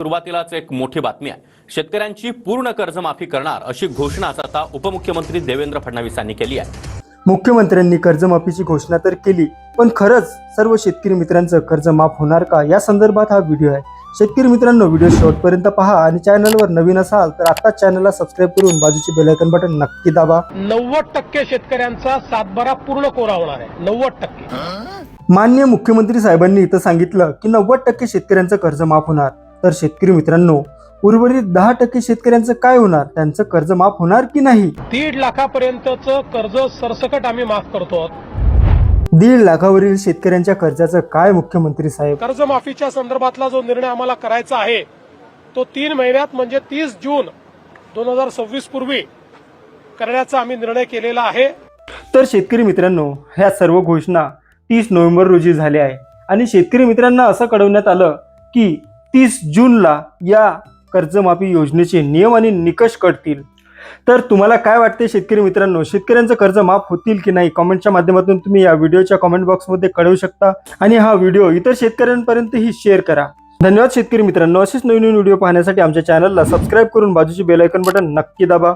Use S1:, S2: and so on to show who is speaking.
S1: सुरुवातीलाच एक मोठी बातमी आहे. शेतकऱ्यांची पूर्ण कर्जमाफी करणार अशी घोषणाच आता उपमुख्यमंत्री देवेंद्र फडणवीसांनी केली आहे.
S2: मुख्यमंत्र्यांनी कर्जमाफीची घोषणा तर केली पण खरंच सर्व शेतकरी मित्रांचं कर्ज माफ होणार का? या संदर्भात हा व्हिडिओ आहे. शेतकरी मित्रांनो व्हिडिओ शेवटपर्यंत पहा आणि चॅनलवर नवीन असाल तर आत्ताच चॅनलला सबस्क्राईब करून बाजूची बेलायकन बटन नक्की दाबा.
S3: नव्वद टक्के शेतकऱ्यांचा सातबारा पूर्ण कोरा होणार आहे. नव्वद टक्के.
S2: मान्य मुख्यमंत्री साहेबांनी इथं सांगितलं की नव्वद टक्के शेतकऱ्यांचं कर्ज माफ होणार. तर शेतकरी मित्रांनो उर्वरित दहा टक्के शेतकऱ्यांचं काय होणार? त्यांचं कर्ज माफ होणार की नाही?
S3: दीड लाखापर्यंतचं कर्ज सरसकट आम्ही माफ करतो.
S2: दीड लाखावरील शेतकऱ्यांच्या कर्जाचं काय मुख्यमंत्री साहेब?
S3: कर्जमाफीच्या संदर्भातला जो निर्णय आम्हाला करायचा आहे तो तीन महिन्यात म्हणजे तीस जून दोन हजार सव्वीस पूर्वी करण्याचा आम्ही निर्णय केलेला आहे.
S2: तर शेतकरी मित्रांनो ह्या सर्व घोषणा तीस नोव्हेंबर रोजी झाल्या आहे. आणि शेतकरी मित्रांना असं कळवण्यात आलं की तीस जूनला या कर्जमाफी योजनेचे नियम आणि निकष कळतील. तर तुम्हाला काय वाटते शेतकरी मित्रांनो? शेतकऱ्यांचं कर्ज माफ होतील की नाही? कॉमेंटच्या माध्यमातून तुम्ही या व्हिडिओच्या कॉमेंट बॉक्समध्ये कळवू शकता आणि हा व्हिडिओ इतर शेतकऱ्यांपर्यंतही शेअर करा. धन्यवाद शेतकरी मित्रांनो. असेच नवीन नवीन व्हिडिओ पाहण्यासाठी आमच्या चॅनलला सबस्क्राईब करून बाजूची बेल बटन नक्की दाबा.